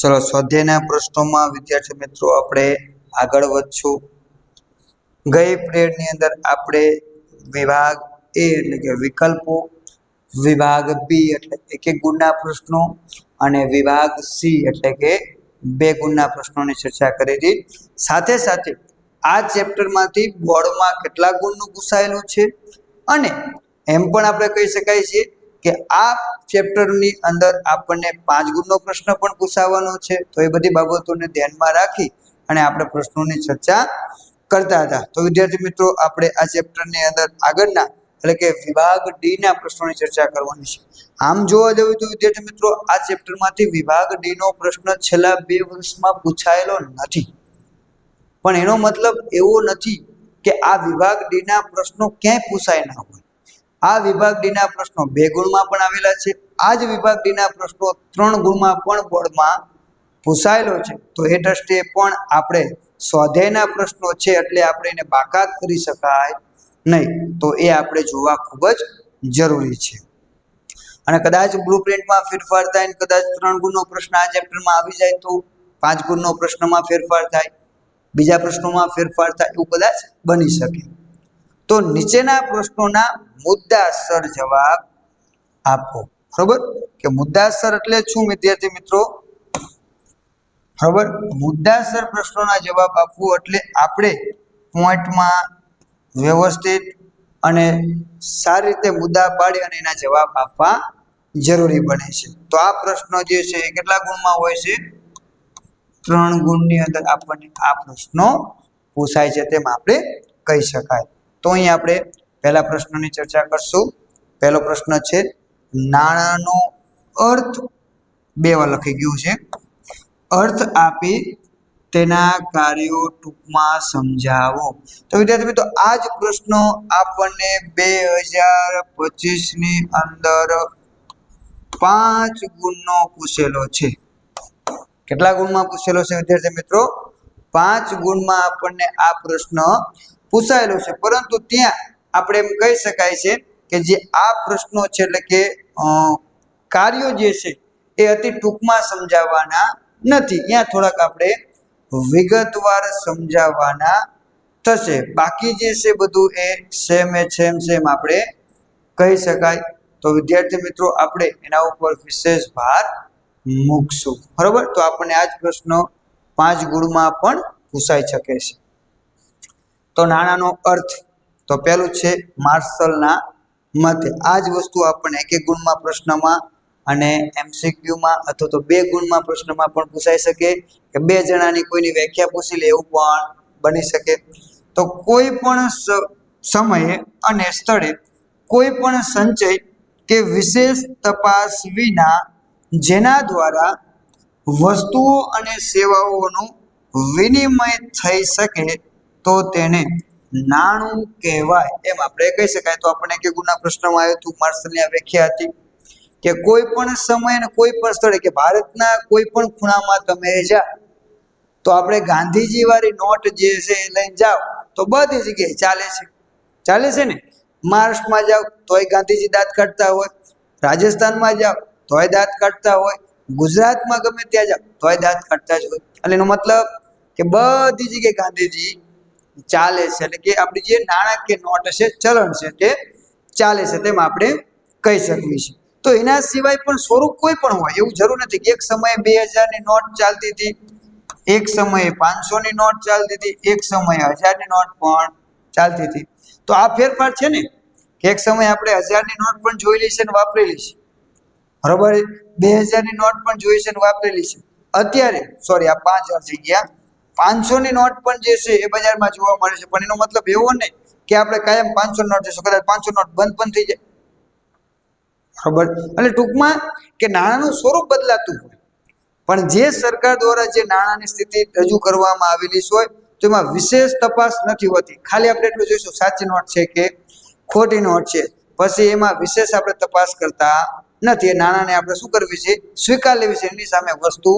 ચલો, સ્વાધ્યાયના પ્રશ્નોમાં વિદ્યાર્થી મિત્રો આપણે આગળ વધશું. ગઈ પીરિયડની અંદર આપણે વિભાગ એ એટલે કે વિકલ્પો, વિભાગ બી એટલે એક એક ગુણના પ્રશ્નો અને વિભાગ સી એટલે કે બે ગુણના પ્રશ્નોની ચર્ચા કરી હતી સાથે સાથે આ ચેપ્ટરમાંથી બોર્ડમાં કેટલા ગુણનું પૂછાયેલું છે? અને એમ પણ આપણે કહી શકાય છે કે આ ચેપ્ટરની અંદર આપણને પાંચ ગુણનો પ્રશ્ન પણ પૂછાવાનો છે. તો એ બધી બાબતોને ધ્યાનમાં રાખી અને આપણે પ્રશ્નોની ચર્ચા કરતા હતા. તો વિદ્યાર્થી મિત્રો, આપણે આ ચેપ્ટરની અંદર આગળના એટલે કે વિભાગ ડી ના પ્રશ્નોની ચર્ચા કરવાની છે. આમ જોવા જવું તો વિદ્યાર્થી મિત્રો, આ ચેપ્ટરમાંથી વિભાગ ડી નો પ્રશ્ન છેલ્લા બે વર્ષમાં પૂછાયેલો નથી. પણ એનો મતલબ એવો નથી કે આ વિભાગ ડી ના પ્રશ્નો ક્યાંય પૂછાય ના હોય. આ વિભાગ ડીના પ્રશ્નો બે ગુણમાં પણ આવેલા છે. આ જ વિભાગ ડીના પ્રશ્નો ત્રણ ગુણમાં પણ બોર્ડમાં પૂછાયેલો છે. તો એ દ્રષ્ટિએ પણ આપણે સ્વાધ્યાયના પ્રશ્નો છે એટલે આપણે એને બાકાત કરી શકાય નહીં. તો એ આપણે જોવા ખૂબ જ જરૂરી છે. અને કદાચ બ્લુપ્રિન્ટમાં ફેરફાર થાય ને કદાચ ત્રણ ગુણનો પ્રશ્ન આ ચેપ્ટરમાં આવી જાય તો પાંચ ગુણનો પ્રશ્નમાં ફેરફાર થાય, બીજા પ્રશ્નોમાં ફેરફાર થાય એવું કદાચ બની શકે. તો નીચેના પ્રશ્નોના મુદ્દાસર જવાબ આપો. બરોબર કે મુદ્દાસર એટલે શું વિદ્યાર્થી મિત્રો? બરોબર મુદ્દાસર પ્રશ્નોના જવાબ આપવો એટલે આપણે પોઈન્ટમાં વ્યવસ્થિત અને સારી રીતે મુદ્દા પાડી અને એના જવાબ આપવા જરૂરી બને છે. તો આ પ્રશ્નો જે છે એ કેટલા ગુણમાં હોય છે? ત્રણ ગુણની અંદર આપણને આ પ્રશ્નો પૂછાય છે તેમ આપણે કહી શકાય. તો અહીં આપણે પહેલા પ્રશ્નની ચર્ચા કરશું. પહેલો પ્રશ્ન છે, નાણાંનો અર્થ બે વાર લખી ગયું છે. અર્થ આપી તેના કાર્યો ટૂંકમાં સમજાવો. તો વિદ્યાર્થી મિત્રો, આ જ પ્રશ્નો આપણને બે હજાર પચીસની અંદર પાંચ ગુણનો પૂછેલો છે. કેટલા ગુણમાં પૂછેલો છે વિદ્યાર્થી મિત્રો? પાંચ ગુણમાં આપણને આ પ્રશ્ન પૂછાયેલો છે. પરંતુ ત્યાં આપણે એમ કહી શકાય છે કે જે આ પ્રશ્નો છે, એટલે કે કાર્યો જે છે, એ અતિ ટૂંકમાં સમજાવવાના નથી. ત્યાં થોડાક આપણે વિગતવાર સમજાવવાના થશે. બાકી જે છે બધું એ સેમ એ સેમ સેમ આપણે કહી શકાય. તો વિદ્યાર્થી મિત્રો, આપણે એના ઉપર વિશેષ ભાર મૂકશું. બરોબર? તો આપણને આ જ પ્રશ્નો પાંચ ગુણમાં પણ પૂછાઈ શકે છે. તો નાણાંનો અર્થ તો પહેલું છે માર્શલના મતે. આ જ વસ્તુ આપણને એક એક ગુણમાં પ્રશ્નમાં અને એમસીક્યુમાં અથવા તો બે ગુણમાં પ્રશ્નમાં પણ પૂછાઈ શકે કે બે જણાની કોઈની વ્યાખ્યા પૂછી લે એવું પણ બની શકે. તો કોઈ પણ સમયે અને સ્થળે કોઈ પણ સંચય કે વિશેષ તપાસ વિના જેના દ્વારા વસ્તુઓ અને સેવાઓનું વિનિમય થઈ શકે તો તેને નાણું કહેવાય એમ આપણે કહી શકાય. તો આપણને કે ગુના પ્રશ્નમાં આવ્યું હતું માર્શલની આ વ્યાખ્યા હતી કે કોઈ પણ સમય અને કોઈ પણ સ્થળે કે ભારતના કોઈ પણ ખૂણામાં તમે જા, તો આપણે ગાંધીજી વાળી નોટ જે છે એ લઈને જાઓ, તો બધી જગ્યાએ ચાલે છે. ચાલે છે ને? મહારાષ્ટ્રમાં જાઓ, તોય ગાંધીજી દાંત કાઢતા હોય. રાજસ્થાનમાં જાઓ, તોય દાંત કાઢતા હોય. ગુજરાતમાં ગમે ત્યાં જાઓ, તોય દાંત કાઢતા જ હોય. એટલે એનો મતલબ કે બધી જગ્યાએ ગાંધીજી ચાલે છે એટલે કે આપણી જે નાણાકીય નોટ છે ચલણ છે તે ચાલે છે તેમ આપણે કહી શકીએ છીએ. તો એના સિવાય પણ સ્વરૂપ કોઈ પણ હોય, એવું જરૂર નથી કે એક સમયે બે હજારની નોટ ચાલતી હતી, એક સમયે પાંચસોની નોટ ચાલતી હતી, એક સમયે હજારની નોટ પણ ચાલતી હતી. તો આ ફેરફાર છે ને, કે એક સમયે આપણે હજારની નોટ પણ જોયેલી છે અને વાપરેલી છે. બરોબર? બે હજારની નોટ પણ જોઈ છે ને વાપરેલી છે. અત્યારે સોરી આ પાંચ હજાર થઈ ગયા. પાંચસોની નોટ પણ જે છે એ બજારમાં જોવા મળે છે. પણ એનો મતલબ એવો નહીં કે આપણે કાયમ પાંચસો નોટ જોઈશું કદાચ પાંચસો નોટ બંધ પણ થઈ જાય. બરોબર? એટલે ટૂંકમાં કે નાણાંનું સ્વરૂપ બદલાતું હોય. પણ જે સરકાર દ્વારા જે નાણાંની સ્થિતિ રજૂ કરવામાં આવેલી હોય તો એમાં વિશેષ તપાસ નથી હોતી. ખાલી આપણે એટલું જોઈશું. સાચી નોટ છે કે ખોટી નોટ છે. પછી એમાં વિશેષ આપણે તપાસ કરતા નથી. એ નાણાંને આપણે શું કરવી છે? સ્વીકાર લેવી છે. એની સામે વસ્તુ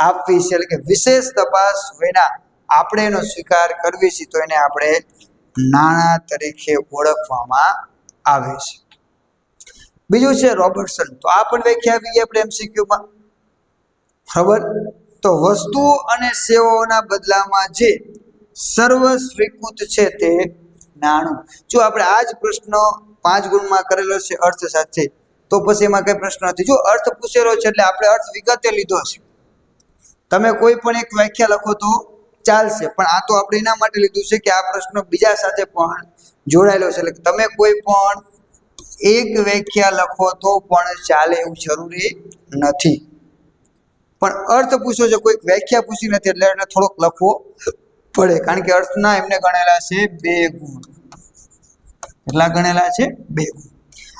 આપવી છે, એટલે કે વિશેષ તપાસ વિના આપણે એનો સ્વીકાર કરવી છે, તો એને આપણે નાણાં તરીકે ઓળખવામાં આવે છે. બીજું છે રોબર્ટસન. તો આ પણ વ્યાખ્યા આવી ગઈ આપણે એમસીક્યુમાં. ખબર? તો વસ્તુ અને સેવાઓના બદલામાં જે સર્વ સ્વીકૃત છે તે નાણું. જો આપણે આ જ પ્રશ્ન પાંચ ગુણમાં કરેલો છે અર્થ સાથે તો પછી એમાં કઈ પ્રશ્ન નથી. જો અર્થ પૂછેલો છે, એટલે આપણે અર્થ વિગતે લીધો છે. તમે કોઈ પણ એક વ્યાખ્યા લખો તો ચાલશે. પણ આ તો આપણે એના માટે લીધું છે કે આ પ્રશ્ન બીજા સાથે પણ જોડાયેલો છે. એટલે તમે કોઈ પણ એક વ્યાખ્યા લખો તો પણ ચાલે એવું જરૂરી નથી. પણ અર્થ પૂછો છે કોઈક વ્યાખ્યા પૂછી નથી એટલે એને થોડોક લખવો પડે. કારણ કે અર્થના એમને ગણેલા છે બે ગુણ. કેટલા ગણેલા છે? બે ગુણ.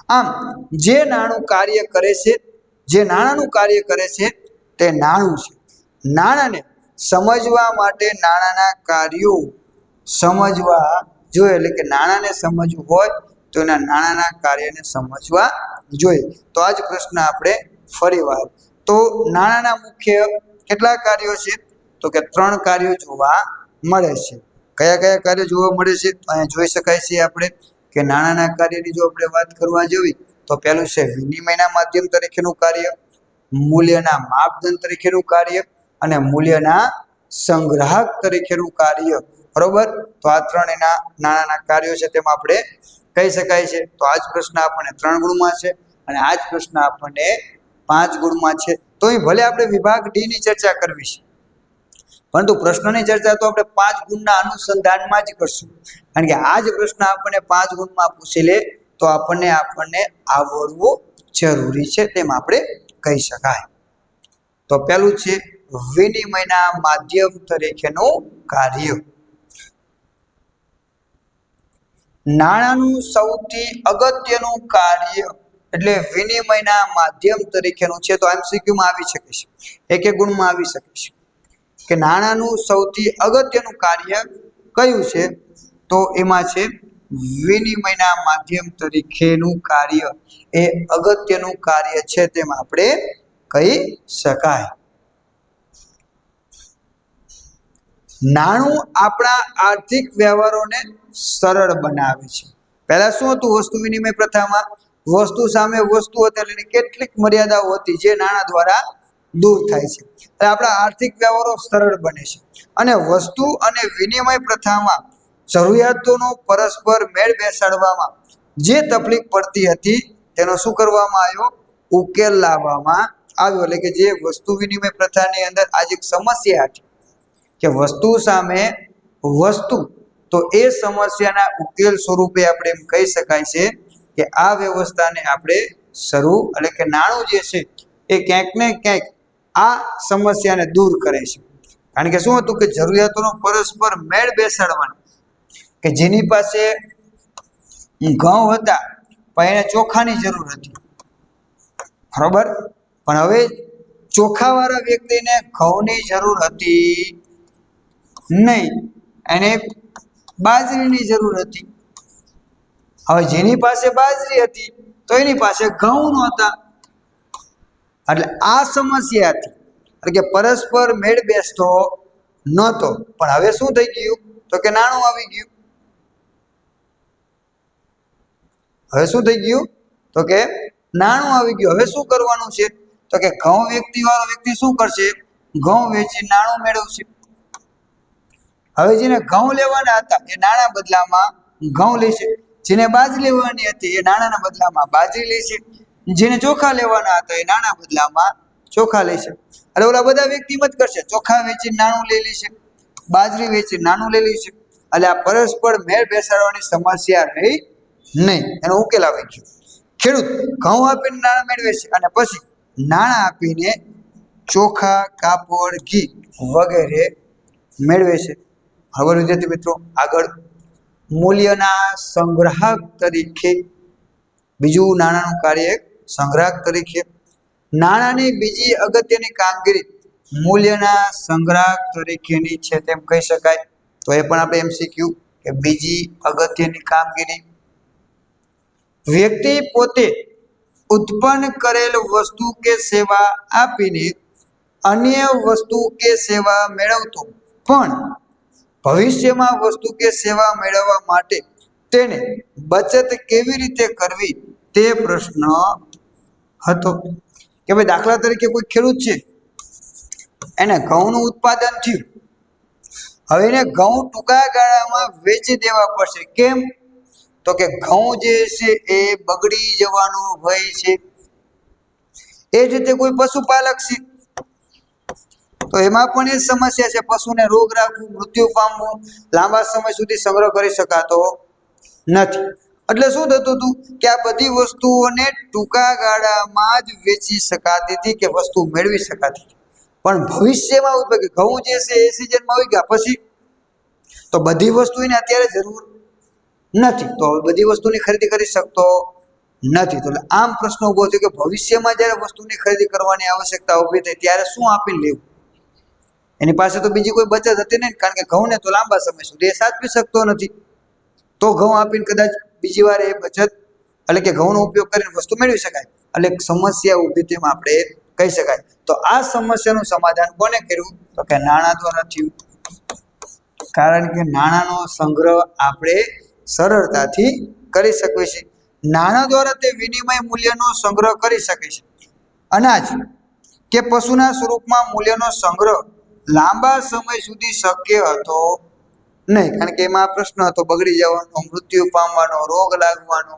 આમ, જે નાણું કાર્ય કરે છે, જે નાણાંનું કાર્ય કરે છે, તે નાણું છે. નાણાંને સમજવા માટે નાણાંના કાર્યો સમજવા જોઈએ એટલે કે નાણાંને સમજવું હોય, તો એના નાણાંના કાર્યને સમજવા જોઈએ. તો આ જ પ્રશ્ન આપણે ફરીવાર તો નાણાંના મુખ્ય કેટલા કાર્યો છે? તો કે ત્રણ કાર્યો જોવા મળે છે. કયા કયા કાર્યો જોવા મળે છે? તો અહીંયા જોઈ શકાય છે આપણે કે નાણાંના કાર્યની જો આપણે વાત કરવા જોઈએ, તો પહેલું છે વિનિમયના માધ્યમ તરીકેનું કાર્ય, મૂલ્યના માપદંડ તરીકેનું કાર્ય અને મૂલ્યના સંગ્રાહક તરીકેનું કાર્ય. બરોબર? તો આ ત્રણ એના નાના કાર્યો છે તેમાં આપણે કહી શકાય છે. તો આ જ પ્રશ્ન આપણને ત્રણ ગુણમાં છે અને આ જ પ્રશ્ન આપણને પાંચ ગુણમાં છે. તો એ ભલે આપણે વિભાગ ડી ની ચર્ચા કરવી છે. પરંતુ પ્રશ્નની ચર્ચા તો આપણે પાંચ ગુણના અનુસંધાનમાં જ કરશું. કારણ કે આ જ પ્રશ્ન આપણને પાંચ ગુણમાં પૂછી લે તો આપણને આપણને આવડવું જરૂરી છે તેમ આપણે કહી શકાય. તો પહેલું છે વિનિમયના માધ્યમ તરીકેનું કાર્ય. નાણાંનું સૌથી અગત્યનું કાર્ય એટલે વિનિમયના માધ્યમ તરીકેનું છે, તો એમસીક્યુમાં આવી શકે છે. એક એક ગુણમાં આવી શકે છે. કે નાણાંનું સૌથી અગત્યનું કાર્ય કયું છે, તો એમાં છે વિનિમયના માધ્યમ તરીકેનું કાર્ય. એ અગત્યનું કાર્ય છે તેમ આપણે કહી શકાય. નાણું આપણા આર્થિક વ્યવહારોને સરળ બનાવે છે. પહેલાં શું હતું વસ્તુ વિનિમય પ્રથામાં? વસ્તુ સામે વસ્તુ હતી એટલે કેટલીક મર્યાદાઓ હતી જે નાણાં દ્વારા દૂર થાય છે. એટલે આપણા આર્થિક વ્યવહારો સરળ બને છે. અને વસ્તુ અને વિનિમય પ્રથામાં જરૂરિયાતોનો પરસ્પર મેળ બેસાડવામાં જે તકલીફ પડતી હતી તેનો શું કરવામાં આવ્યો? ઉકેલ લાવવામાં આવ્યો. એટલે કે જે વસ્તુ વિનિમય પ્રથાની અંદર આજે એક સમસ્યા હતી કે વસ્તુ સામે વસ્તુ. તો એ સમસ્યાના ઉકેલ સ્વરૂપે આપણે એમ કહી શકાય છે કે આ વ્યવસ્થાને આપણે શરૂ એટલે કે નાણું જે છે એ ક્યાંક ને ક્યાંક આ સમસ્યાને દૂર કરે છે. કારણ કે શું હતું કે જરૂરિયાતોનો પરસ્પર મેળ બેસાડવાનો. કે જેની પાસે ઘઉં હતા, પણ એને ચોખાની જરૂર હતી. બરોબર? પણ હવે ચોખાવાળા વ્યક્તિને ઘઉંની જરૂર હતી. નહીં. એને બાજરીની જરૂર હતી. હવે જેની પાસે બાજરી હતી, તો એની પાસે ઘઉં નહોતા. એટલે આ સમસ્યા હતી. એટલે કે પરસ્પર મેળ બેસતો નહોતો. પણ હવે શું થઈ ગયું? તો કે નાણું આવી ગયું. હવે શું થઈ ગયું? તો કે નાણું આવી ગયું. હવે શું કરવાનું છે? તો કે ઘઉં વ્યક્તિ વાળો વ્યક્તિ શું કરશે? ઘઉં વેચી નાણું મેળવશે. હવે જેને ઘઉં લેવાના હતા, એ નાણાં બદલામાં ઘઉં લેશે. જેને બાજરી લેવાની હતી, એ નાણાંના બદલામાં બાજરી લેશે. જેને ચોખા લેવાના હતા, એ નાણાં બદલામાં ચોખા લેશે. એટલે ઓલા બધા વ્યક્તિ મત કરશે, ચોખા વેચી નાણું લઈ લેશે, બાજરી વેચી નાણું લઈ લેશે. એટલે આ પરસ્પર મેળ બેસાડવાની સમસ્યા રહી નહીં. એનો ઉકેલ આવી ગયો. ખેડૂત ઘઉં આપીને નાણાં મેળવે છે અને પછી નાણાં આપીને ચોખા, કાપડ, ઘી વગેરે મેળવે છે. હવે વિદ્યાર્થી મિત્રો, આગળ મૂલ્યના સંગ્રાહક તરીકે બીજું નાણાંનું કાર્ય સંગ્રાહક તરીકે. નાણાંની બીજી અગત્યની કામગીરી મૂલ્યના સંગ્રાહક તરીકેની છે તેમ કહી શકાય. તો એ પણ આપણે એમ શીખ્યું કે બીજી અગત્યની કામગીરી. વ્યક્તિ પોતે ઉત્પન્ન કરેલ વસ્તુ કે સેવા આપીને અન્ય વસ્તુ કે સેવા મેળવતો, પણ ભવિષ્યમાં વસ્તુ કે સેવા મેળવવા માટે તેને બચત કેવી રીતે કરવી તે પ્રશ્ન હતો. કે ભાઈ દાખલા તરીકે કોઈ ખેડૂત છે, એને ઘઉંનું ઉત્પાદન થયું. હવે એને ઘઉં ટૂંકા ગાળામાં વેચી દેવા પડશે. કેમ? તો કે ઘઉં જે છે એ બગડી જવાનો ભય છે. એ જ રીતે કોઈ પશુપાલક છે તો એમાં પણ એ સમસ્યા છે, પશુને રોગ રાખવું, મૃત્યુ પામવું, લાંબા સમય સુધી સંગ્રહ કરી શકાતો નથી. એટલે શું થતું હતું કે આ બધી વસ્તુઓને ટૂંકા ગાળામાં જ વેચી શકાતી હતી કે વસ્તુ મેળવી શકાતી હતી. પણ ભવિષ્યમાં આવું કે ઘઉં જે છે એ સિઝનમાં આવી ગયા, પછી તો બધી વસ્તુ એને અત્યારે જરૂર નથી. તો બધી વસ્તુની ખરીદી કરી શકતો નથી. તો આમ પ્રશ્ન ઊભો થયો કે ભવિષ્યમાં જ્યારે વસ્તુની ખરીદી કરવાની આવશ્યકતા ઊભી થઈ ત્યારે શું આપીને લેવું? એની પાસે તો બીજી કોઈ બચત હતી નહીં, કારણ કે ઘઉંને તો લાંબા સમય સુધી એ સાચવી શકતો નથી. તો ઘઉં આપીને કદાચ બીજી વાર એ બચત, એટલે કે ઘઉંનો ઉપયોગ કરીને વસ્તુ મેળવી શકાય, એટલે સમસ્યા ઊભી તેમ આપણે કહી શકાય. તો આ સમસ્યાનું સમાધાન કોને કર્યું? તો કે નાણાં દ્વારા થયું. કારણ કે નાણાંનો સંગ્રહ આપણે સરળતાથી કરી શકીએ છીએ. નાણાં દ્વારા તે વિનિમય મૂલ્યનો સંગ્રહ કરી શકે છે. અનાજ, કે પશુના સ્વરૂપમાં મૂલ્યનો સંગ્રહ લાંબા સમય સુધી શક્ય હતો નહીં, કારણ કે એમાં પ્રશ્ન હતો, બગડી જવાનો, મૃત્યુ પામવાનો, રોગ લાગવાનો,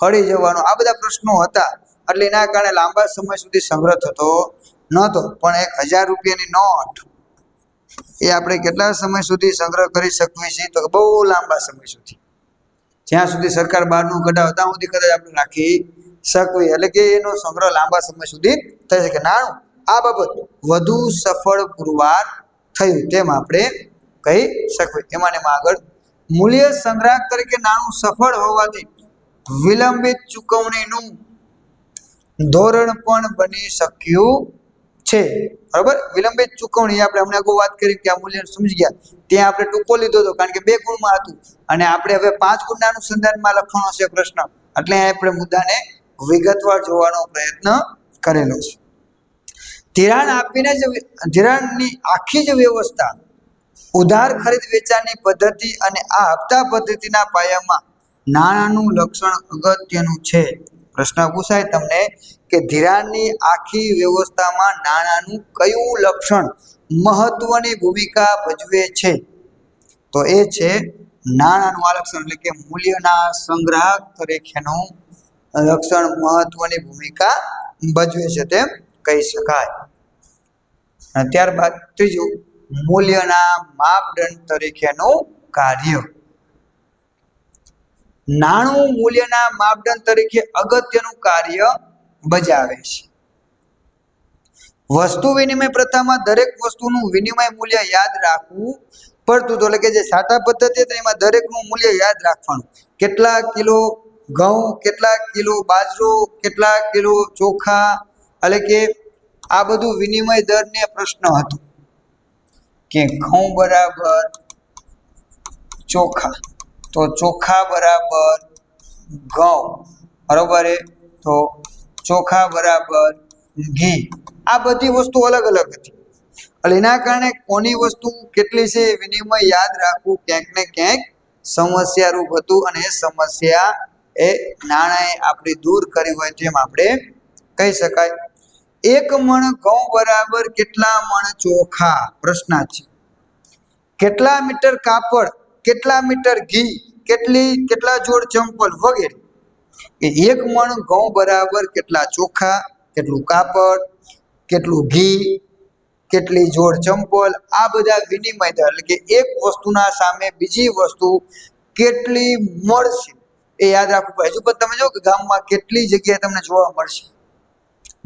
હળી જવાનો, આ બધા પ્રશ્નો હતા. એટલે એના કારણે લાંબા સમય સુધી સંગ્રહ થતો નહોતો. પણ એક હજાર રૂપિયાની નોટ એ આપણે કેટલા સમય સુધી સંગ્રહ કરી શકીએ છીએ? તો બહુ લાંબા સમય સુધી. જ્યાં સુધી સરકાર બહારનું કઢાવે, ત્યાં સુધી કદાચ આપણે રાખી શકવી એટલે કે એનો સંગ્રહ લાંબા સમય સુધી થઈ શકે. નાણું આ બાબત વધુ સફળ પુરવાર થયું તેમ આપણે કહી શકીએ. એમાં એમાં આગળ મૂલ્ય સંગ્રાહક તરીકે નાણું સફળ હોવાથી વિલંબિત ચૂકવણીનું ધોરણ પણ બની શક્યું છે. બરાબર? વિલંબિત ચૂકવણી, આપણે હમણાં અગાઉ વાત કરી કે આ મૂલ્ય સમજી ગયા. ત્યાં આપણે ટૂંકો લીધો હતો, કારણ કે બે ગુણમાં હતું. અને આપણે હવે પાંચ ગુણના અનુસંધાનમાં લખવાનો છે પ્રશ્ન. એટલે આપણે મુદ્દાને વિગતવાર જોવાનો પ્રયત્ન કરેલો છે. ધિરાણ આપીને જ ધિરાણની આખી જ વ્યવસ્થા ઉધાર ખરીદ વેચાણની પદ્ધતિ અને આ હપ્તા પદ્ધતિના પાયામાં નાણાંનું લક્ષણ અગત્યનું છે. પ્રશ્ન પૂછાય તમને કે ધિરાણની આખી વ્યવસ્થામાં નાણાંનું કયું લક્ષણ મહત્વની ભૂમિકા ભજવે છે? તો એ છે નાણાંનું આ લક્ષણ એટલે કે મૂલ્યના સંગ્રાહક તરીકેનું લક્ષણ મહત્વની ભૂમિકા ભજવે છે તેમ કહી શકાય. અને ત્યારબાદ ત્રીજું, મૂલ્યના માપદંડ તરીકેનું કાર્ય. નાણું મૂલ્યના માપદંડ તરીકે અગત્યનું કાર્ય બજાવે છે. વસ્તુ વિનિમય પ્રથામાં દરેક વસ્તુનું વિનિમય મૂલ્ય યાદ રાખવું પડતું હતું. એટલે કે જે સાતા પદ્ધતિ હતી, એમાં દરેકનું મૂલ્ય યાદ રાખવાનું. કેટલા કિલો ઘઉં, કેટલા કિલો બાજરો, કેટલા કિલો ચોખા, એટલે કે આ બધું વિનિમય દરને પ્રશ્ન હતો. કે ઘઉં બરાબર ચોખા. તો ચોખા બરાબર ઘઉં. બરોબર તો ચોખા બરાબર ઘી. આ બધી વસ્તુ અલગ અલગ હતી. એટલે એના કારણે કોની વસ્તુ કેટલી છે વિનિમય યાદ રાખવું ક્યાંક ને ક્યાંક સમસ્યારૂપ હતું અને એ સમસ્યા એ નાણાંએ આપણે દૂર કરી હોય તેમ આપણે કહી શકાય. એક મણ ઘઉં બરાબર કેટલા મણ ચોખા? પ્રશ્ન છે. કેટલા મીટર કાપડ? કેટલા મીટર ઘી? કેટલી, કેટલા જોડ ચંપલ વગેરે? એક મણ ઘઉં બરાબર કેટલા ચોખા? કેટલું કાપડ? કેટલું ઘી? કેટલી જોડ ચંપલ? આ બધા વિનિમય દર, એટલે કે એક વસ્તુના સામે બીજી વસ્તુ કેટલી મળશે? એ યાદ રાખવું પડે. હજુ પણ તમે જો કે ગામમાં કેટલી જગ્યાએ તમને જોવા મળશે.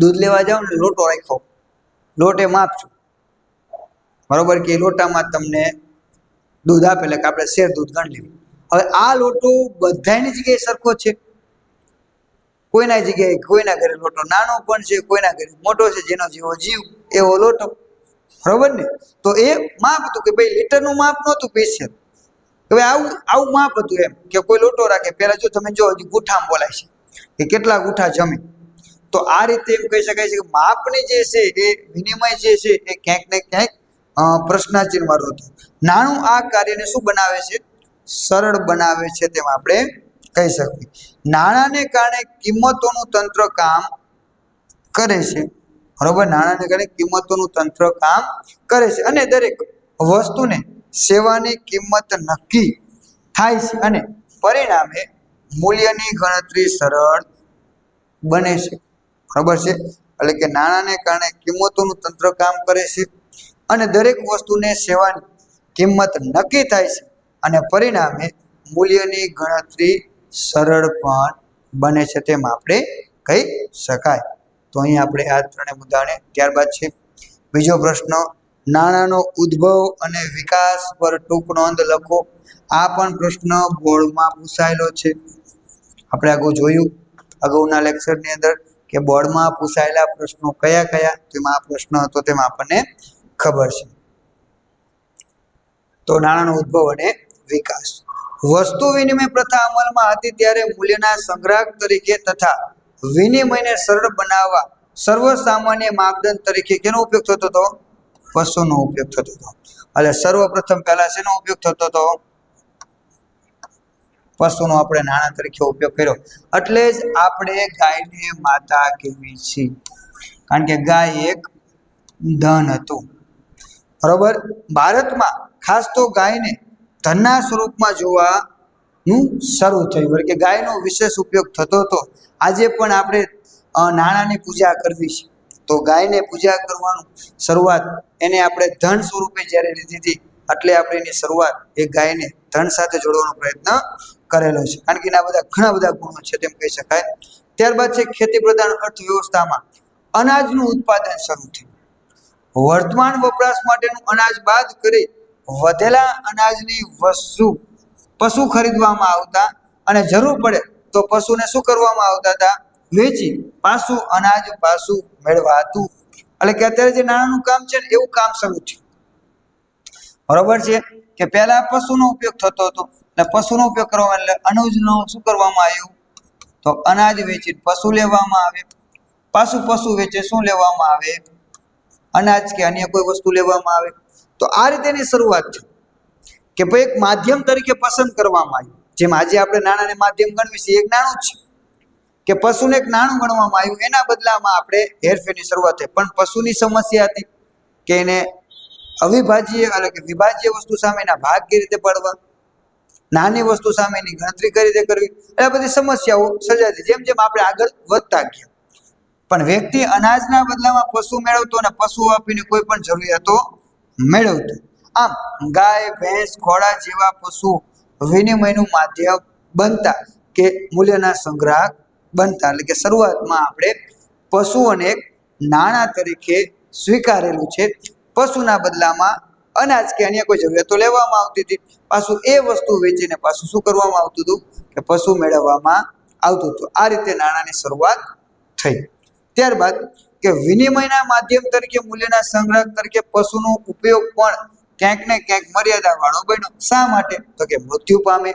દૂધ લેવા જાઓ ને લોટો રાખ્યો. લોટે માપજો બરોબર કે લોટામાં તમને દૂધ આપે કે આપણે શેર દૂધ ગણ લેવું. હવે આ લોટો બધાની જગ્યાએ સરખો છે. કોઈના જગ્યાએ કોઈના ઘરે લોટો નાનો પણ છે, કોઈના ઘરે મોટો છે, જેનો જેવો જીવ એવો લોટો. બરોબર ને? તો એ માપ હતું કે ભાઈ લીટરનું માપ નહોતું સ્પેશિયલ હવે આવું આવું માપ હતું એમ કે કોઈ લોટો રાખે. પહેલાં જો તમે જો હજી ગુઠામ બોલાય છે કે કેટલા ગુઠા જમે? તો આ રીતે એમ કહી શકાય છે કે માપની જે છે એ વિનિમય જે છે એ ક્યાંક ને ક્યાંક પ્રશ્નાચિહ્ન વાળું હતું. નાણું આ કાર્યને શું બનાવે છે? સરળ બનાવે છે તેમ આપણે કહી શકીએ. નાણાંને કારણે કિંમતોનું તંત્ર કામ કરે છે. બરોબર? નાણાંને કારણે કિંમતોનું તંત્ર કામ કરે છે. અને દરેક વસ્તુને સેવાની કિંમત નક્કી થાય છે અને પરિણામે મૂલ્યની ગણતરી સરળ બને છે. બરાબર છે? એટલે કે નાણાંને કારણે કિંમતોનું તંત્ર કામ કરે છે અને દરેક વસ્તુને સેવાની કિંમત નક્કી થાય છે અને પરિણામે મૂલ્યની ગણતરી સરળ પણ બને છે તેમ આપણે કહી શકાય. તો અહીં આપણે આ ત્રણેય મુદ્દાને ત્યારબાદ છે. બીજો પ્રશ્ન, નાણાંનો ઉદ્ભવ અને વિકાસ પર ટૂંક નોંધ લખો. આ પણ પ્રશ્ન બોર્ડમાં પૂછાયેલો છે. આપણે આગળ જોયું. અગાઉના લેક્ચરની અંદર કે બોર્ડમાં પૂછાયેલા પ્રશ્નો કયા કયા? તેમાં આ પ્રશ્ન હતો, તેમાં આપણને ખબર છે. તો નાણાંનો ઉદ્ભવ અને વિકાસ. વસ્તુ વિનિમય પ્રથા અમલમાં હતી ત્યારે મૂલ્યના સંગ્રાહક તરીકે તથા વિનિમયને સરળ બનાવવા સર્વસામાન્ય માપદંડ તરીકે કેનો ઉપયોગ થતો હતો? વસ્તુનો ઉપયોગ થતો હતો. એટલે સર્વપ્રથમ પહેલા શેનો ઉપયોગ થતો હતો? પશુનો આપણે નાણાં તરીકે ઉપયોગ કર્યો. એટલે જ આપણે ગાયને માતા કહેવી છીએ કારણ કે ગાય એક ધન હતું. બરોબર? ભારતમાં ખાસ તો ગાયને ધનના સ્વરૂપમાં જોવાનું શરૂ થયું. કે ગાયનો વિશેષ ઉપયોગ થતો હતો. આજે પણ આપણે નાણાંની પૂજા કરવી છે. તો ગાયને પૂજા કરવાનું શરૂઆત એને આપણે ધન સ્વરૂપે જ્યારે લીધી હતી, એટલે આપણે એની શરૂઆત એ ગાયને ધન સાથે જોડવાનો પ્રયત્ન કરેલો છે. કારણ કે એના બધા ઘણા બધા ગુણો છે તેમ કહી શકાય. ત્યારબાદ છે ખેતી પ્રધાન અર્થવ્યવસ્થામાં અનાજનું ઉત્પાદન શરૂ થયું. વર્તમાન વપરાશ માટેનું અનાજ બાદ કરી વધેલા અનાજની વસ્તુ પશુ ખરીદવામાં આવતા અને જરૂર પડે તો પશુને શું કરવામાં આવતા હતા? વેચી પાછું અનાજ પાછું મેળવાતું એટલે કે અત્યારે જે નાણાંનું કામ છે ને, એવું કામ શરૂ થયું. બરોબર છે? કે પહેલા પશુનો ઉપયોગ થતો હતો. એટલે પશુનો ઉપયોગ કરવામાં એટલે અનુજનો શું કરવામાં આવ્યું? તો અનાજ વેચી પશુ લેવામાં આવે. પાછું પશુ વેચે શું લેવામાં આવે? અનાજ કે અન્ય કોઈ વસ્તુ લેવામાં આવે. તો આ રીતેની શરૂઆત થઈ કે ભાઈ એક માધ્યમ તરીકે પસંદ કરવામાં આવ્યું. જેમ આજે આપણે નાણાંને માધ્યમ ગણવી છીએ, એક નાણું છે. કે પશુને એક નાણું ગણવામાં આવ્યું. એના બદલામાં આપણે હેરફેરની શરૂઆત થઈ. પણ પશુની સમસ્યા હતી કે એને અવિભાજ્ય એટલે કે વિભાજ્ય વસ્તુ સામે એના ભાગ કેવી રીતે પાડવા? નાની વસ્તુ સામે એની ગણતરી કરી રીતે કરવી? એ બધી સમસ્યાઓ સર્જાતી. જેમ જેમ આપણે આગળ વધતા ગયા. પણ વ્યક્તિ અનાજના બદલામાં પશુ મેળવતો અને પશુ આપીને કોઈ પણ જરૂરિયાતો મેળવતો. આમ, ગાય, ભેંસ, ઘોડા જેવા પશુ વિનિમયનું માધ્યમ બનતા કે મૂલ્યના સંગ્રાહક બનતા. એટલે કે શરૂઆતમાં આપણે પશુઓને એક નાણાં તરીકે સ્વીકારેલું છે. પશુના બદલામાં અનાજ કે અન્ય કોઈ જરૂરિયાતો લેવામાં આવતી હતી. પાછું એ વસ્તુ વેચીને પાછું શું કરવામાં આવતું હતું? કે પશુ મેળવવામાં આવતું હતું. આ રીતે નાણાંની શરૂઆત થઈ. ત્યારબાદ કે વિનિમયના માધ્યમ તરીકે મૂલ્યના સંગ્રહ તરીકે પશુનો ઉપયોગ પણ ક્યાંક ને ક્યાંક મર્યાદા વાળો બન્યો. શા માટે? તો કે મૃત્યુ પામે,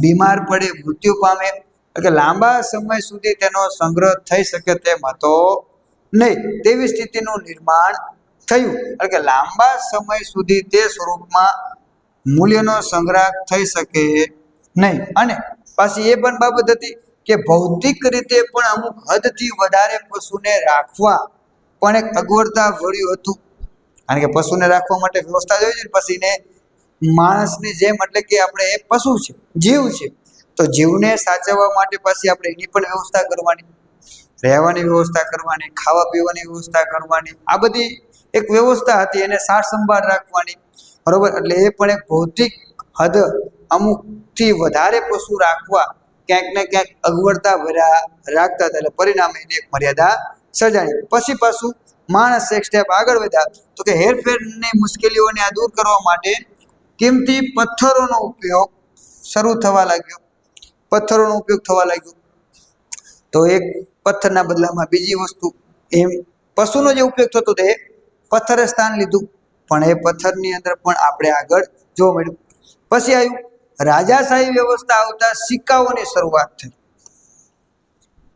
બીમાર પડે, મૃત્યુ પામે. એટલે લાંબા સમય સુધી તેનો સંગ્રહ થઈ શકે તેમ હતો નહીં. તેવી સ્થિતિનું નિર્માણ થયું. એટલે કે લાંબા સમય સુધી તે સ્વરૂપમાં મૂલ્યનો સંગ્રહ થઈ શકે નહીં. અને પાછી એ પણ બાબત હતી કે ભૌતિક રીતે પણ અમુક હદથી વધારે પશુને રાખવા પણ એક અગવડતા ભર્યું હતું. કારણ કે પશુને રાખવા માટે વ્યવસ્થા જોઈએ છે પછીને માણસની જેમ એટલે કે આપણે એ પશુ છે, જીવ છે. તો જીવને સાચવવા માટે પાછી આપણે એની પણ વ્યવસ્થા કરવાની. રહેવાની વ્યવસ્થા કરવાની ખાવા પીવાની વ્યવસ્થા કરવાની. આ બધી એક વ્યવસ્થા હતી એને સાર સંભાળ રાખવાની, બરોબર? એટલે એ પણ એક ભૌતિક હદ અમુકથી વધારે પશુ રાખવા ક્યાંક ને ક્યાંક અગવડતા ભર્યા, રાખતા હતા એટલે પરિણામે એને એક મર્યાદા સર્જાણી. પછી પાછું માણસ એક સ્ટેપ આગળ વધ્યા. તો કે હેરફેરની મુશ્કેલીઓને આ દૂર કરવા માટે કિંમતી પથ્થરોનો ઉપયોગ શરૂ થવા લાગ્યો. પથ્થરોનો ઉપયોગ થવા લાગ્યો. તો એક પથ્થરના બદલામાં બીજી વસ્તુ, એમ પશુનો જે ઉપયોગ થતો તે પથ્થરે સ્થાન લીધું. પણ એ પથ્થરની અંદર પણ આપણે આગળ જોવા મળ્યું. પછી આવ્યું રાજાશાહી વ્યવસ્થા આવતા સિક્કાઓની શરૂઆત થઈ.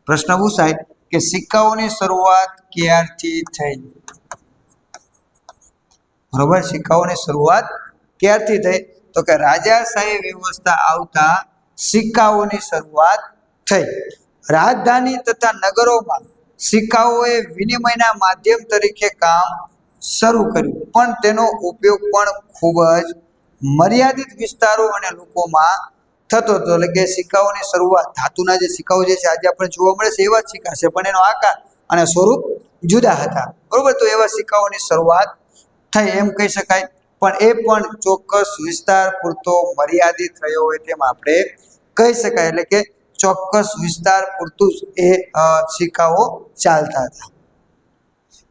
પ્રશ્ન પૂછાય કે સિક્કાઓની શરૂઆત ક્યારથી થઈ? બરોબર, સિક્કાઓની શરૂઆત ક્યારથી થઈ? તો કે રાજાશાહી વ્યવસ્થા આવતા સિક્કાઓની શરૂઆત થઈ. રાજધાની તથા નગરોમાં સિક્કાઓએ વિનિમયના માધ્યમ તરીકે કામ શરૂ કર્યું. પણ તેનો ઉપયોગ પણ ખૂબ જ મર્યાદિત વિસ્તારો અને લોકોમાં થતો હતો. એટલે કે સિક્કાઓની શરૂઆત, ધાતુના જે સિક્કાઓ જે છે, આજે આપણે જોવા મળે છે, એવા જ સિક્કા છે. પણ એનો આકાર અને સ્વરૂપ જુદા હતા. બરોબર? તો એવા સિક્કાઓની શરૂઆત થઈ, એમ કહી શકાય. પણ એ પણ ચોક્કસ વિસ્તાર પૂરતો મર્યાદિત થયો હોય તેમ આપણે કહી શકાય. એટલે કે ચોક્કસ વિસ્તાર પૂરતું જ એ સિક્કાઓ ચાલતા હતા.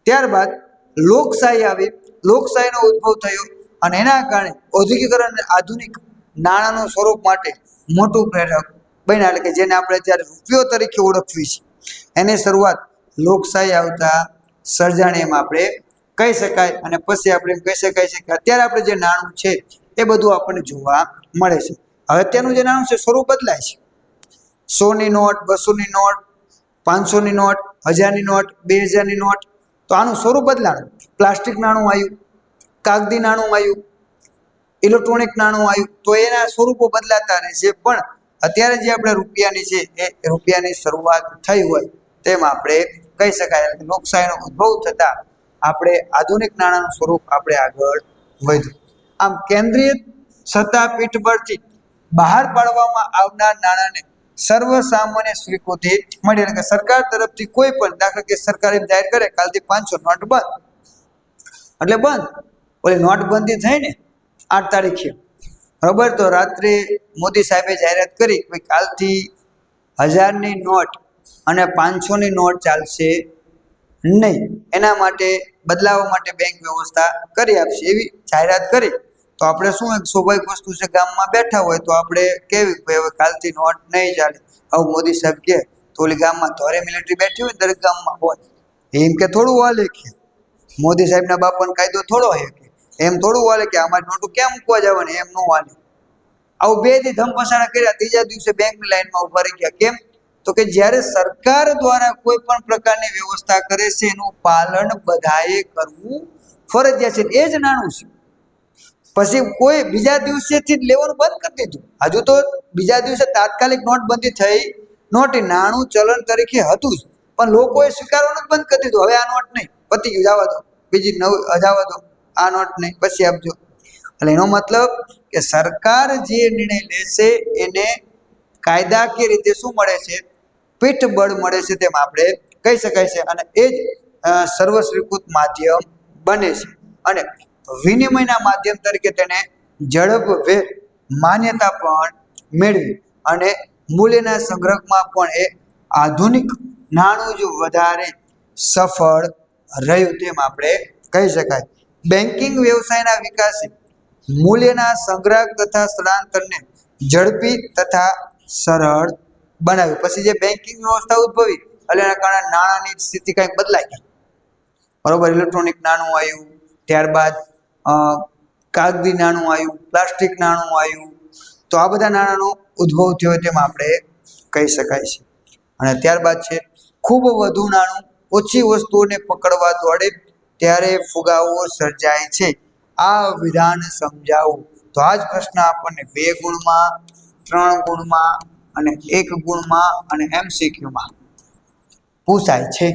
ત્યારબાદ લોકશાહી આવી, લોકશાહીનો ઉદ્ભવ થયો અને એના કારણે ઔદ્યોગિકરણ અને આધુનિક નાણાંનું સ્વરૂપ માટે મોટું પ્રેરક બન્યા. એટલે કે જેને આપણે અત્યારે રૂપિયો તરીકે ઓળખવી છે એની શરૂઆત લોકશાહી આવતા સર્જાણી એમ આપણે કહી શકાય અને પછી આપણે એમ કહી શકાય છે કે અત્યારે આપણે જે નાણું છે એ બધું આપણને જોવા મળે છે. હવે અત્યારનું જે નાણું છે સ્વરૂપ બદલાય છે. સોની નોટ, બસોની નોટ, પાંચસોની નોટ, હજારની નોટ બે હજારની નોટ તો આનું સ્વરૂપ બદલાણું. પ્લાસ્ટિક નાણું આવ્યું, કાગદી નાણું આવ્યું, ઇલેક્ટ્રોનિક નાણું આવ્યું. તો એના સ્વરૂપો બદલાતા રહે છે. પણ અત્યારે જે આપણે રૂપિયાની છે, એ રૂપિયાની શરૂઆત થઈ હોય તેમ આપણે કહી શકાય. કે લોકશાહીનો ઉદ્ભવ થતાં આપણે આધુનિક નાણાંનું સ્વરૂપ આપણે આગળ વધ્યું. આમ કેન્દ્રીય સત્તા પીઠ પરથી બહાર પાડવામાં આવનાર નાણાંને સર્વસામાન્ય સ્વીકૃતિ મળી એટલે કે સરકાર તરફથી કોઈ પણ દાખલા કે સરકાર જાહેર કરે, કાલથી પાંચસો નોટ બંધ. એટલે બંધ. ઓલી નોટબંધી થઈ ને આઠ તારીખે. બરોબર તો રાત્રે મોદી સાહેબે જાહેરાત કરી કે કાલથી હજારની નોટ અને પાંચસોની નોટ ચાલશે નહીં. એના માટે, બદલાવ માટે બેંક વ્યવસ્થા કરી આપશે એવી જાહેરાત કરી. તો આપણે શું એક સ્વાભાવિક વસ્તુ છે ગામમાં બેઠા હોય તો આપણે કેવી ભાઈ હવે કાલથી નોટ નહીં ચાલે. આવું મોદી સાહેબ કહે, તો ઓલી ગામમાં ધોરે મિલિટરી બેઠી હોય દરેક ગામમાં હોય. એમ કે થોડું વાલે કે. મોદી સાહેબના બાપાનો કાયદો થોડો હે કે. એમ થોડું વાલે કે અમારી નોટું કેમ મૂકવા જવાની, એમ ન વાલે આવું બેથી ધમપસાણા કર્યા, ત્રીજા દિવસે બેંકની લાઈનમાં ઊભા રહી ગયા. કેમ? તો કે જ્યારે સરકાર દ્વારા કોઈ પણ પ્રકારની વ્યવસ્થા કરે છે, એનું પાલન બધાએ કરવું ફરજિયાત છે. એ જ નાણું છે. પછી કોઈ બીજા દિવસેથી લેવાનું બંધ કરી દીધું. હજુ તો બીજા દિવસે તાત્કાલિક નોટબંધી થઈ. નોટી નાણું ચલણ તરીકે હતું જ. પણ લોકોએ સ્વીકારવાનું બંધ કરી દીધું. હવે આ નોટ નહીં. પતી ગયું. જવા દો. બીજી નવ હજાવા દો. આ નોટ નહીં. પછી આપજો. એટલે એનો મતલબ કે સરકાર જે નિર્ણય લેશે એને કાયદાકીય રીતે શું મળે છે? પીઠબળ મળે છે તેમ આપણે કહી શકાય છે. અને એ જ સર્વસ્વીકૃત માધ્યમ બને છે. અને વિનિમયના માધ્યમ તરીકે તેને ઝડપભેર માન્યતા પણ મેળવી. અને મૂલ્યના સંગ્રહમાં પણ એ આધુનિક નાણું જ વધારે સફળ રહ્યું તેમ આપણે કહી શકાય. બેન્કિંગ વ્યવસાયના વિકાસે મૂલ્યના સંગ્રહ તથા સ્થળાંતરને ઝડપી તથા સરળ બનાવ્યું. પછી જે બેન્કિંગ વ્યવસ્થા ઉદ્ભવી, એટલે એના કારણે નાણાંની સ્થિતિ કંઈક બદલાઈ ગઈ. બરોબર, ઇલેક્ટ્રોનિક નાણું આવ્યું, ત્યારબાદ કાગદી નાણું આવ્યું, પ્લાસ્ટિક નાણું આવ્યું. તો આ બધા નાણાંનો ઉદ્ભવ થયો તેમ આપણે કહી શકાય છે. અને ત્યારબાદ છે, ખૂબ વધુ નાણું ઓછી વસ્તુઓને પકડવા દોડે ત્યારે ફુગાવો સર્જાય છે. આ વિધાન સમજાવું. તો આ જ પ્રશ્ન આપણને બે ગુણમાં, ત્રણ ગુણમાં અને એક ગુણમાં અને એમસીક્યુમાં પૂછાય છે.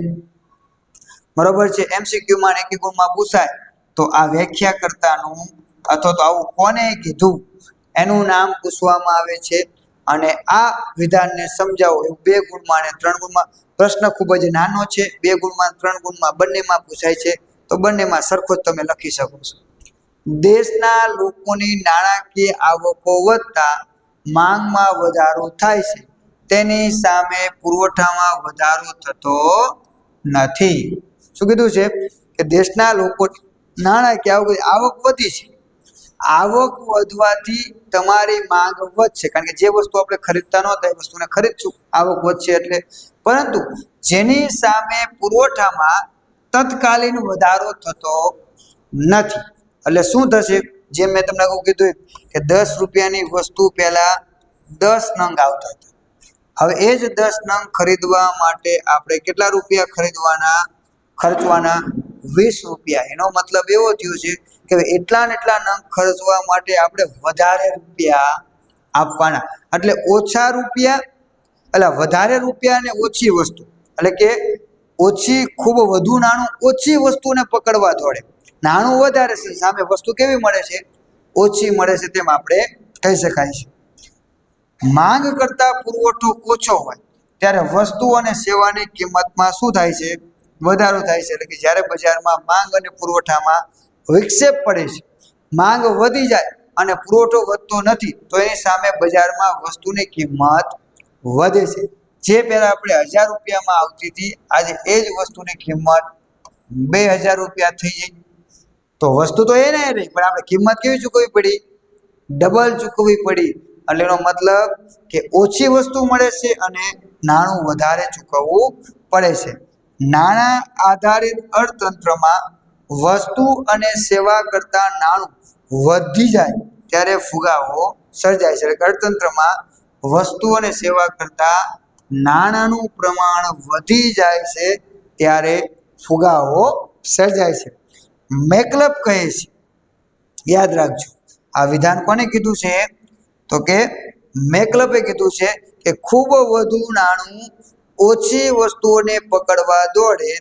બરોબર છે? એમસીક્યુમાં અને એક ગુણમાં પૂછાય. તો આ વ્યાખ્યા કરતાનું અથવા તો આવું કોને કીધું? એનું નામ પૂછવામાં આવે છે અને આ વિધાનને સમજાવો. એવું બે ગુણમાં અને ત્રણ ગુણમાં. પ્રશ્ન ખૂબ જ નાનો છે. બે ગુણમાં ત્રણ ગુણમાં બંનેમાં પૂછાય છે. તો બંનેમાં સરખો જ તમે લખી શકો છો. દેશના લોકોની નાણાકીય આવકો વધતા માંગમાં વધારો થાય છે. તેની સામે પુરવઠામાં વધારો થતો નથી. શું કીધું છે? કે દેશના લોકો નાણાકીય આવક આવક વધી છે. આવક વધવાથી તમારી માંગ વધશે. કારણ કે જે વસ્તુ આપણે ખરીદતા નહોતા એ વસ્તુને ખરીદશું. આવક વધશે એટલે. પરંતુ જેની સામે પુરવઠામાં તત્કાલીન વધારો થતો નથી. એટલે શું થશે? જેમ મેં તમને આગળ કીધું કે દસ રૂપિયાની વસ્તુ પહેલાં દસ નંગ આવતા હતા. હવે એ જ દસ નંગ ખરીદવા માટે આપણે કેટલા રૂપિયા ખરીદવાના, ખર્ચવાના? વીસ રૂપિયા. એનો મતલબ એવો થયો છે કે એટલા ને એટલા નંગ ખર્ચવા માટે આપણે વધારે રૂપિયા આપવાના. એટલે ઓછા રૂપિયા એટલે વધારે રૂપિયા અને ઓછી વસ્તુ. એટલે કે ઓછી, ખૂબ વધુ નાણું ઓછી વસ્તુને પકડવા દોડે. નાણું વધારે છે, સામે વસ્તુ કેવી મળે છે? ઓછી મળે છે તેમ આપણે કહી શકાય છે. માંગ કરતાં પુરવઠો ઓછો હોય, ત્યારે વસ્તુ અને સેવાની કિંમતમાં શું થાય છે? વધારો થાય છે. એટલે કે જ્યારે બજારમાં માંગ અને પુરવઠામાં વિક્ષેપ પડે છે, માંગ વધી જાય અને પુરવઠો વધતો નથી, તો એની સામે બજારમાં વસ્તુની કિંમત વધે છે. જે પહેલાં આપણે હજાર રૂપિયામાં આવતી હતી, આજે એ જ વસ્તુની કિંમત બે હજાર રૂપિયા થઈ ગઈ. તો વસ્તુ તો એ નહીં રહી, પણ આપણે કિંમત કેવી ચૂકવવી પડી? ડબલ ચૂકવવી પડી. એટલે એનો મતલબ કે ઓછી વસ્તુ મળે છે અને નાણું વધારે ચૂકવવું પડે છે. નાણાં આધારિત અર્થતંત્રમાં વસ્તુ અને સેવા કરતાં નાણું વધી જાય ત્યારે ફુગાવો સર્જાય છે. અર્થતંત્રમાં વસ્તુ અને સેવા કરતાં નાણાંનું પ્રમાણ વધી જાય છે ત્યારે ફુગાવો સર્જાય છે. મેકલપ કહે છે. યાદ રાખજો. આ વિધાન કોને કીધું છે? તો કે મેકલપે કીધું છે કે ખૂબ વધુ નાણું ઓછી વસ્તુઓને પકડવા દોડે,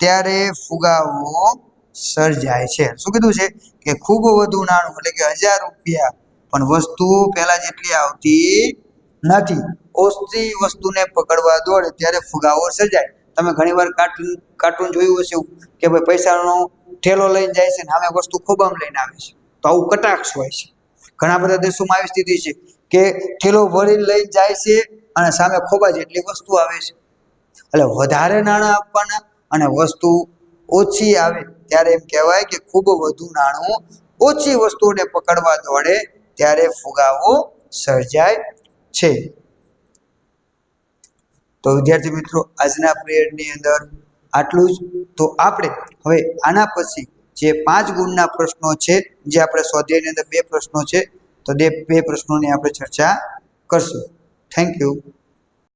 ત્યારે ફુગાવો સર્જાય છે. શું કીધું છે? કે ખૂબ વધુ નાણું, એટલે કે હજાર રૂપિયા પણ વસ્તુ પહેલાં જેટલી આવતી નથી. ઓછી વસ્તુને પકડવા દોડે, ત્યારે ફુગાવો સર્જાય. તમે ઘણીવાર કાર્ટૂન કાર્ટૂન જોયું હશે કે ભાઈ પૈસાનો ઠેલો લઈને જાય છે ને સામે વસ્તુ આમ લઈને આવે છે. તો આવું કટાક્ષ હોય છે. ઘણા બધા દેશોમાં આવી સ્થિતિ છે કે ઠેલો ભરીને લઈને જાય છે અને સામે ખોબા જેટલી વસ્તુ આવે છે. એટલે વધારે નાણાં આપવાના અને વસ્તુ ઓછી આવે ત્યારે એમ કહેવાય કે ખૂબ વધુ નાણું ઓછી વસ્તુને પકડવા દોડે ત્યારે ફુગાવો સર્જાય છે. તો વિદ્યાર્થી મિત્રો, આજના પીરિયડની અંદર આટલું જ. તો આપણે હવે આના પછી જે પાંચ ગુણના પ્રશ્નો છે, જે આપણે સ્વાધ્યાયની અંદર બે પ્રશ્નો છે, તો બે પ્રશ્નોની આપણે ચર્ચા કરશું. Thank you.